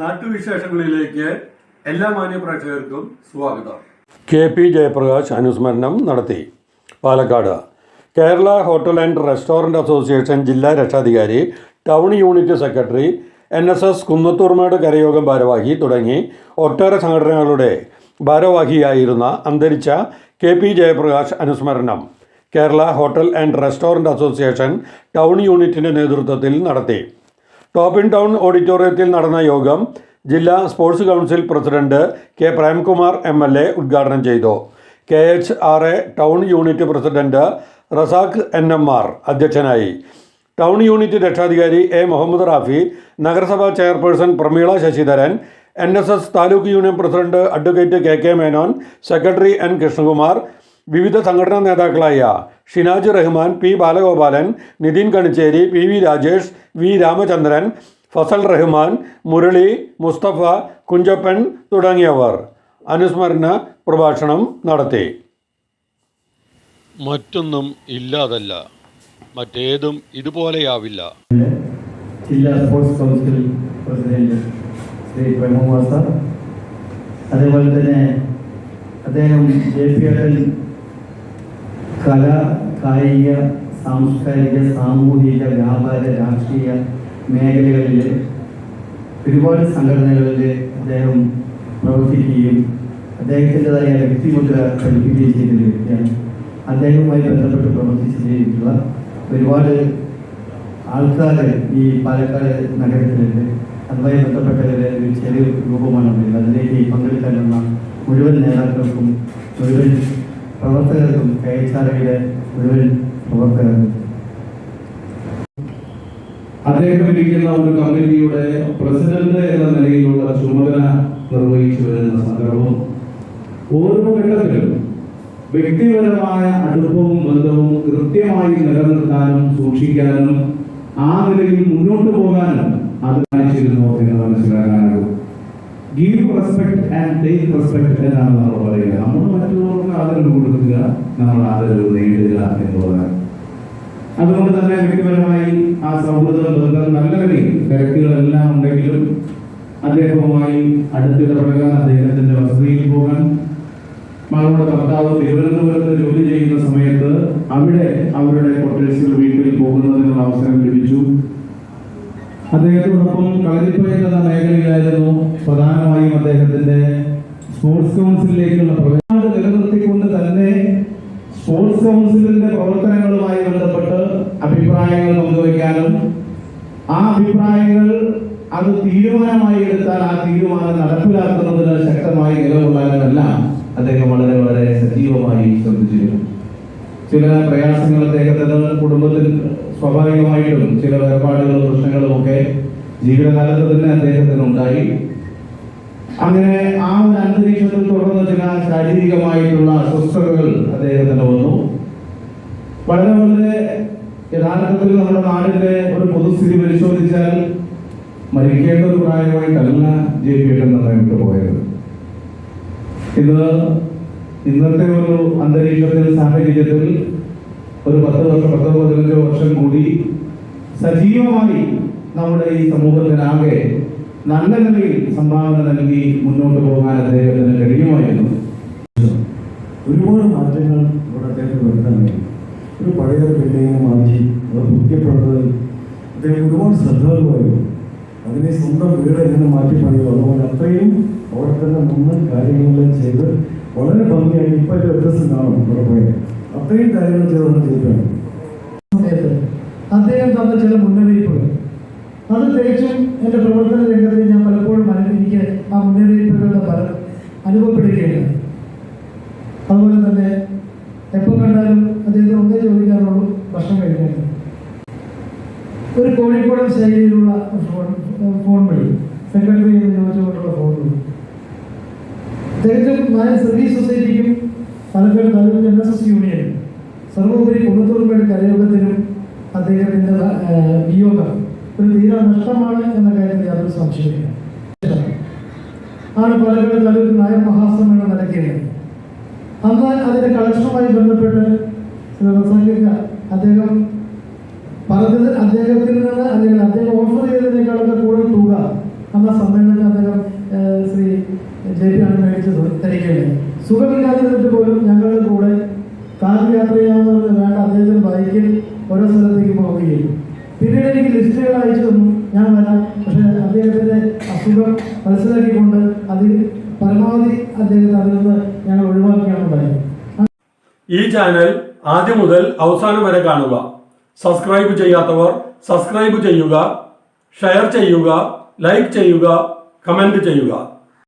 നാട്ടുവിശേഷങ്ങളിലേക്ക് എല്ലാ മാന്യപ്രേക്ഷകർക്കും സ്വാഗതം. K P Jayaprakash അനുസ്മരണം നടത്തി. Palakkad. Kerala hotel and restaurant association ജില്ലാ രക്ഷാധികാരി town unit secretary N S S Kunnathurmedu കരയോഗം ഭാരവാഹി തുടങ്ങി ഒട്ടേറെ സംഘടനകളുടെ ഭാരവാഹിയായിരുന്ന അന്തരിച്ച കെ പി ജയപ്രകാശ് അനുസ്മരണം Kerala hotel and restaurant association town യൂണിറ്റിന്റെ നേതൃത്വത്തിൽ നടത്തി. ടോപ്പിൻ ടൗൺ ഓഡിറ്റോറിയത്തിൽ നടന്ന യോഗം ജില്ലാ sports council president K Premkumar M L A ഉദ്ഘാടനം ചെയ്തു. K H R A town unit president Razak N M R അധ്യക്ഷനായി. ടൗൺ യൂണിറ്റ് രക്ഷാധികാരി എ മുഹമ്മദ് റാഫി നഗരസഭാ chairperson Pramila Sasidharan N S S taluk union president advocate K K Menon secretary N Krishnakumar വിവിധ സംഘടനാ നേതാക്കളായ Shinaj Rahman P Balagopalan Nithin Kanicheri P V Rajesh V Ramachandran Fazal Rahman Murali Mustafa Kunjappan തുടങ്ങിയവർ. അനുസ്മരണ പ്രഭാഷണം നടത്തി. മറ്റൊന്നും ഇല്ലാതല്ല. മറ്റേതും ഇതുപോലെയാവില്ല. ജില്ലാ sports council president Shri Premakumar sir. അതേപോലെ തന്നെ അദ്ദേഹം ജെ പി കല കായിക സാംസ്കാരിക സാമൂഹിക വ്യാപാര രാഷ്ട്രീയ മേഖലകളിൽ ഒരുപാട് സംഘടനകളിൽ അദ്ദേഹം പ്രവർത്തിക്കുകയും അദ്ദേഹത്തിന്റെതായ വ്യക്തിമുദ്ര പഠിപ്പിക്കുകയും ചെയ്തൊരു വ്യക്തിയാണ്. അദ്ദേഹവുമായി ബന്ധപ്പെട്ട് പ്രവർത്തിച്ച് ചെയ്തിട്ടുള്ള ഒരുപാട് ആൾക്കാർ ഈ പാലക്കാട് നഗരത്തിലുണ്ട്. അതുമായി ബന്ധപ്പെട്ടവരുടെ ഒരു ചെറിയ രൂപമാണ് അതിലേക്ക് പങ്കെടുക്കാനുള്ള മുഴുവൻ നേതാക്കൾക്കും മുഴുവൻ പ്രവർത്തകർക്കും കെ എച്ച് ആർ ഐയുടെ മുഴുവൻ പ്രവർത്തകർക്കും. അദ്ദേഹം ഇരിക്കുന്ന ഒരു കമ്മിറ്റിയുടെ പ്രസിഡന്റ് എന്ന നിലയിലുള്ള ചുമതല നിർവഹിച്ചു വരുന്ന സന്ദർഭവും ഓരോ ഘട്ടത്തിലും വ്യക്തിപരമായ അടുപ്പവും ബന്ധവും കൃത്യമായി നിലനിർത്താനും സൂക്ഷിക്കാനും ആ നിലയിൽ മുന്നോട്ട് പോകാനും അത് കാണിച്ചിരുന്നു. Give respect and take respect എന്നാണ് നമ്മൾ പറയുക. നമ്മൾ മറ്റുള്ളവർക്ക് ആദരവ് കൊടുക്കുക നമ്മൾ ആദരവ് നേടുക എന്നുള്ളതാണ്. അതുകൊണ്ട് തന്നെ വ്യക്തിപരമായി ആ സൗഹൃദ ബന്ധം നല്ല നിലയിൽ തിരക്കുകളെല്ലാം ഉണ്ടെങ്കിലും അദ്ദേഹവുമായി അടുത്തിടപഴകാൻ അദ്ദേഹത്തിന്റെ വസതിയിൽ പോകാൻ മകളുടെ ഭർത്താവ് തിരുവനന്തപുരത്ത് ജോലി ചെയ്യുന്ന സമയത്ത് അവിടെ അവരുടെ കൊട്ടേഴ്സിൽ വീട്ടിൽ പോകുന്നതിനുള്ള അവസരം ലഭിച്ചു. അദ്ദേഹത്തോടൊപ്പം എന്ന മേഖലയിലായിരുന്നു പ്രധാനമായും അദ്ദേഹത്തിന്റെ സ്പോർട്സ് കൗൺസിലിലേക്കുള്ള പ്രവേശനം. നിലനിർത്തിക്കൊണ്ട് തന്നെ സ്പോർട്സ് കൗൺസിലിന്റെ പ്രവർത്തനങ്ങളുമായി ബന്ധപ്പെട്ട് അഭിപ്രായങ്ങൾ പങ്കുവയ്ക്കാനും ആ അഭിപ്രായങ്ങൾ അത് തീരുമാനമായി എടുത്താൽ ആ തീരുമാനം നടപ്പിലാക്കുന്നതിന് ശക്തമായി നിലകൊള്ളാനുമെല്ലാം അദ്ദേഹം വളരെ വളരെ സജീവമായി ശ്രദ്ധിച്ചിരുന്നു. ചില പ്രയാസങ്ങൾ അദ്ദേഹത്തെ കുടുംബത്തിൽ സ്വാഭാവികമായിട്ടും ചില വേർപാടുകളും പ്രശ്നങ്ങളും ഒക്കെ ജീവിതകാലത്ത് തന്നെ അദ്ദേഹത്തിന് ഉണ്ടായി. അങ്ങനെ ആ ഒരു അന്തരീക്ഷത്തിൽ തുടർന്ന് ചില ശാരീരികമായിട്ടുള്ള അസ്വസ്ഥതകൾ അദ്ദേഹത്തിന് വന്നു. വളരെ വളരെ യഥാർത്ഥത്തിൽ നമ്മുടെ നാടിന്റെ ഒരു പൊതുസ്ഥിതി പരിശോധിച്ചാൽ മരിക്കേണ്ട ഒരു പ്രായമായിട്ടല്ല ജെ പി എന്ന വിട്ടു പോയത്. ഇത് ഇന്നത്തെ ഒരു അന്തരീക്ഷത്തിൽ സാഹചര്യത്തിൽ ഒരു പത്ത് വർഷം പത്തോ പതിനഞ്ചോ വർഷം കൂടി സജീവമായി നമ്മുടെ ഈ സമൂഹത്തിനാകെ നല്ല നിലയിൽ സംഭാവന നൽകി മുന്നോട്ട് പോകാൻ അദ്ദേഹത്തിന് കഴിയുമായിരുന്നു. ഒരുപാട് മാറ്റങ്ങൾ ഇവിടെ അദ്ദേഹത്തിന് വരുത്താൻ കഴിയും ഒരു പഴയ ബിൽഡിംഗ് മാറ്റി അത് പുതിയപ്പെടുന്നത് അദ്ദേഹം ഒരുപാട് ശ്രദ്ധകളുമായിരുന്നു അതിനെ സ്വന്തം വീട് എങ്ങനെ മാറ്റി പണിയോ അതുപോലെ അത്രയും അവിടെ തന്നെ നിന്ന് കാര്യങ്ങളെല്ലാം ചെയ്ത് വളരെ ഭംഗിയായി ഇപ്പം ഒരു വ്യത്യസ്തം കാണും പോയത് അത്രയും കാര്യങ്ങൾ ചെയ്തുകൊണ്ട് ചെയ്തിട്ടാണ് അദ്ദേഹം തന്ന ചില മുന്നറിയിപ്പുകൾ. അത് തികച്ചും എന്റെ പ്രവർത്തന രംഗത്ത് ഞാൻ പലപ്പോഴും എനിക്ക് ആ മുന്നറിയിപ്പുകളുടെ ഫലം അനുഭവപ്പെടുകയാണ്. അതുപോലെ തന്നെ എപ്പോൾ കണ്ടാലും അദ്ദേഹത്തിന് ഒന്നേ ചോദിക്കാറുള്ളൂ ഭക്ഷണം കഴിക്കാൻ? ഒരു കോഴിക്കോടൻ ശൈലിയിലുള്ള ഫോൺ ഫോൺ വിളി സെക്രട്ടറി എന്ന് ചോദിച്ചുകൊണ്ടുള്ള ഫോൺ വിളി തികച്ചും Nair service സൊസൈറ്റിക്കും Palakkad taluk N S S യൂണിയനും സർവോപരി കുന്നത്തൂർമേട് കലയോഗത്തിനും അദ്ദേഹത്തിന്റെ വിയോഗം ഒരു തീരാ നഷ്ടമാണ് എന്ന കാര്യത്തിൽ യാതൊരു സംശയമില്ല ആണ് പാലക്കാട് താലൂക്ക് നായ മഹാസമ്മേളനം നടക്കിയത് അന്ന് അതിന്റെ കളക്ഷനുമായി ബന്ധപ്പെട്ട് റസാഖിക്ക അദ്ദേഹം പറഞ്ഞത് അദ്ദേഹത്തിൽ നിന്ന് അല്ലെങ്കിൽ അദ്ദേഹം ഓഫർ ചെയ്തതിനേക്കാളൊക്കെ കൂടുതൽ തുക അന്ന് സമ്മേളനത്തിൽ അദ്ദേഹം ജെ പി ആണ് മേടിച്ചത് തിരക്കേണ്ടത് സുഖമില്ലാതിരുന്നിട്ട് പോലും ഞങ്ങളുടെ കൂടെ കാർ യാത്ര ചെയ്യാമെന്ന് വേണ്ട അദ്ദേഹത്തിന് ബൈക്കിൽ ഓരോ സ്ഥലത്തേക്ക് പോവുകയും. പിന്നീട് എനിക്ക് ലിസ്റ്റുകൾ അയച്ചു തന്നു ഞാൻ വരാം. പക്ഷേ അദ്ദേഹത്തിന്റെ അസുഖം മനസ്സിലാക്കിക്കൊണ്ട് അതിൽ പരമാവധി അദ്ദേഹത്തെ അതിൽ നിന്ന് ഞങ്ങൾ ഒഴിവാക്കിയാണ് ഉണ്ടായത്. ഈ ചാനൽ ആദ്യം മുതൽ അവസാനം വരെ കാണുക. സബ്സ്ക്രൈബ് ചെയ്യാത്തവർ സബ്സ്ക്രൈബ് ചെയ്യുക ഷെയർ ചെയ്യുക ലൈക്ക് ചെയ്യുക കമന്റ് ചെയ്യുക.